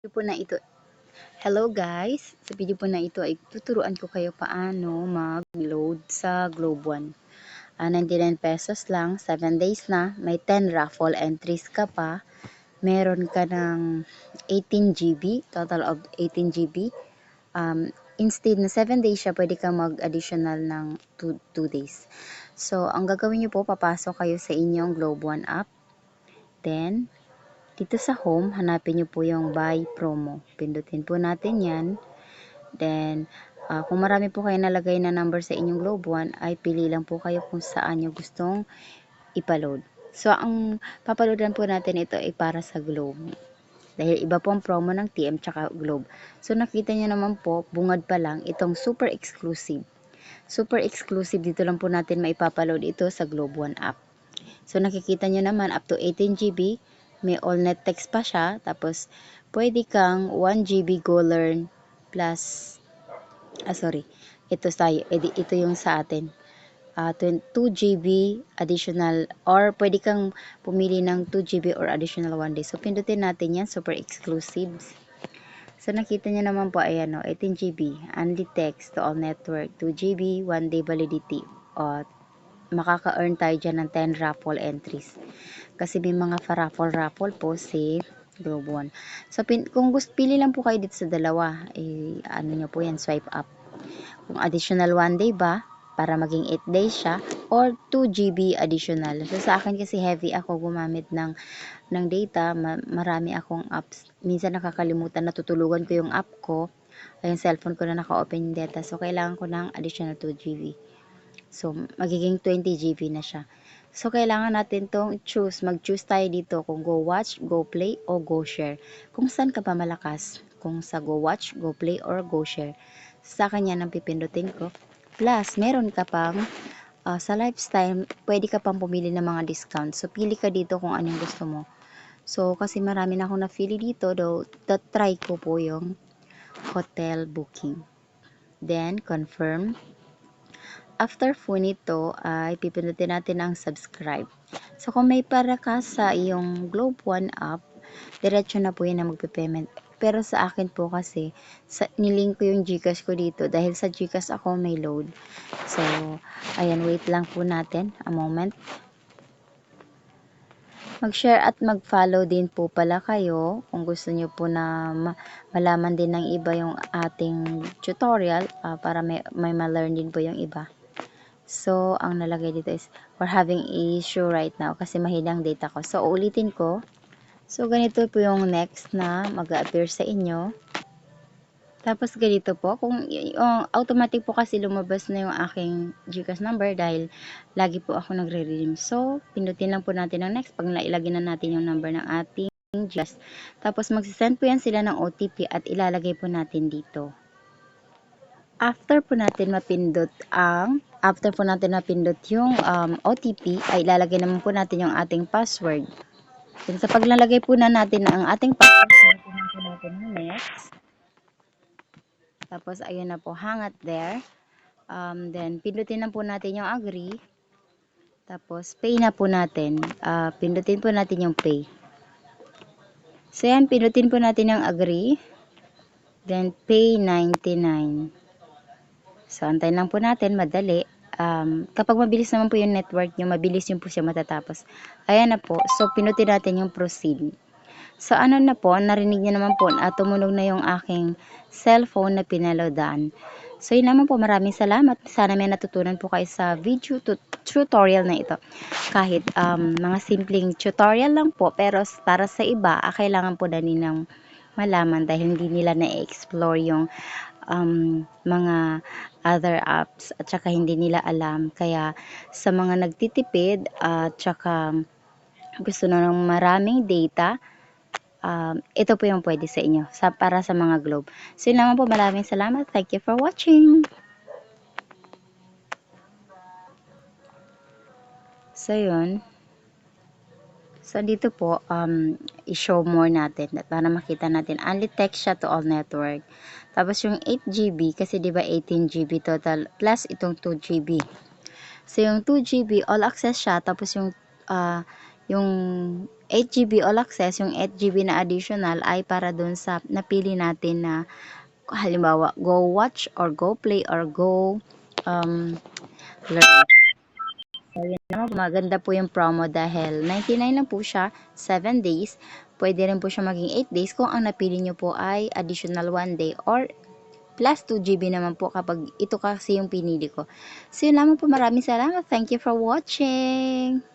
video po na ito, hello guys, sa video po na ito ay tuturuan ko kayo paano mag-load sa Globe One. Ah, 99 pesos lang, 7 days na, may 10 raffle entries ka pa, meron ka ng 18 GB, total of 18 GB. Um, instead na 7 days siya, pwede ka mag-additional ng 2, 2 days. So, ang gagawin nyo po, papasok kayo sa inyong Globe One app. Then, dito sa home, hanapin nyo po yung buy promo. Pindutin po natin yan. Then, ah, kung marami po kayo nalagay na number sa inyong Globe One, ay pili lang po kayo kung saan nyo gustong ipaload. So, ang papaloadan po natin ito ay para sa Globe. Dahil iba po ang promo ng TM tsaka Globe. So, nakita nyo naman po, bungad pa lang, itong super exclusive. Super exclusive, dito lang po natin maipapaload ito sa Globe One app. So, nakikita nyo naman, up to 18 GB, may all net text pa siya. Tapos, pwede kang 1 GB Go Learn plus, ah sorry, ito tayo, ito yung sa atin. Ah, 2 GB additional or pwede kang pumili ng 2 GB or additional 1 day. So, pindutin natin yan, super exclusives. So, nakita nyo naman po, ayan o, 18 GB, only text to all network, 2 GB, 1 day validity. O, makaka-earn tayo dyan ng 10 raffle entries. Kasi may mga fa-raffle-raffle po si Globe One. So, pin, kung gusto, pili lang po kayo dito sa dalawa. Eh, ano nyo po yan, swipe up. Kung additional 1 day ba, para maging 8 days siya, or 2 GB additional. So, sa akin kasi heavy ako gumamit ng, ng data. Ma, marami akong apps. Minsan nakakalimutan, natutulugan ko yung app ko. Ay, yung cellphone ko na naka-open yung data. So, kailangan ko ng additional 2 GB. So, magiging 20 GB na siya. So, kailangan natin tong choose. Mag-choose tayo dito kung go watch, go play, o go share. Kung saan ka pa malakas. Kung sa go watch, go play, or go share. Sa kanya nang pipindutin ko. Plus, meron ka pang ah, sa lifestyle, pwede ka pang pumili ng mga discount. So, pili ka dito kung anong gusto mo. So, kasi marami na akong na-fili dito, though, try ko po yung hotel booking. Then, confirm. After po nito ay pipindutin natin ang subscribe. So kung may para ka sa iyong Globe One app, diretso na po yan na magpe-payment. Pero sa akin po kasi, sa, nilink ko yung Gcash ko dito dahil sa Gcash ako may load. So, ayan, wait lang po natin a moment. Mag-share at mag-follow din po pala kayo kung gusto nyo po na ma- malaman din ng iba yung ating tutorial ah, para may, may ma-learn din po yung iba. So, ang nalagay dito is, we're having issue right now kasi mahilang data ko. So, ulitin ko. So, ganito po yung next na mag-appear sa inyo. Tapos, ganito po. Kung yung automatic po kasi lumabas na yung aking Gcash number dahil lagi po ako nagre-redeem. So, pindutin lang po natin ang next pag nailagay na natin yung number ng ating Gcash. Tapos, magsisend po yan sila ng OTP at ilalagay po natin dito. After po natin mapindot ang after po natin mapindot yung um, OTP, ay ilalagay naman po natin yung ating password. Then, sa paglalagay po na natin ang ating password, pindutin po natin next. Tapos, ayun na po, hang it there. Um, then, pindutin na po natin yung agree. Tapos, pay na po natin. Ah, pindutin po natin yung pay. So, yan, pindutin po natin yung agree. Then, pay 99. So, antayin lang po natin, madali. Um, kapag mabilis naman po yung network nyo, mabilis yung po siya matatapos. Ayan na po. So, pinutin natin yung proceed. So, ano na po, narinig nyo naman po, at tumunog na yung aking cellphone na pinaloadan. So, yun naman po, maraming salamat. Sana may natutunan po kayo sa video tut- tutorial na ito. Kahit um, mga simpleng tutorial lang po, pero para sa iba, ah, kailangan po na nilang malaman dahil hindi nila na-explore yung um, mga other apps at saka hindi nila alam. Kaya sa mga nagtitipid at saka gusto na ng maraming data, um, ito po yung pwede sa inyo sa, para sa mga globe. So yun naman po, maraming salamat. Thank you for watching. So yun. So dito po, um, i-show more natin para makita natin. Only text siya to all network. Tapos yung 8 GB, kasi di ba 18 GB total, plus itong 2 GB. So yung 2 GB, all access siya. Tapos yung, uh, yung 8GB all access, yung 8GB na additional ay para dun sa napili natin na halimbawa go watch or go play or go um, learn. So, yun naman, maganda po yung promo dahil 99 lang po siya, 7 days. Pwede rin po siya maging 8 days kung ang napili nyo po ay additional 1 day or plus 2 GB naman po kapag ito kasi yung pinili ko. So, yun lamang po. Maraming salamat. Thank you for watching.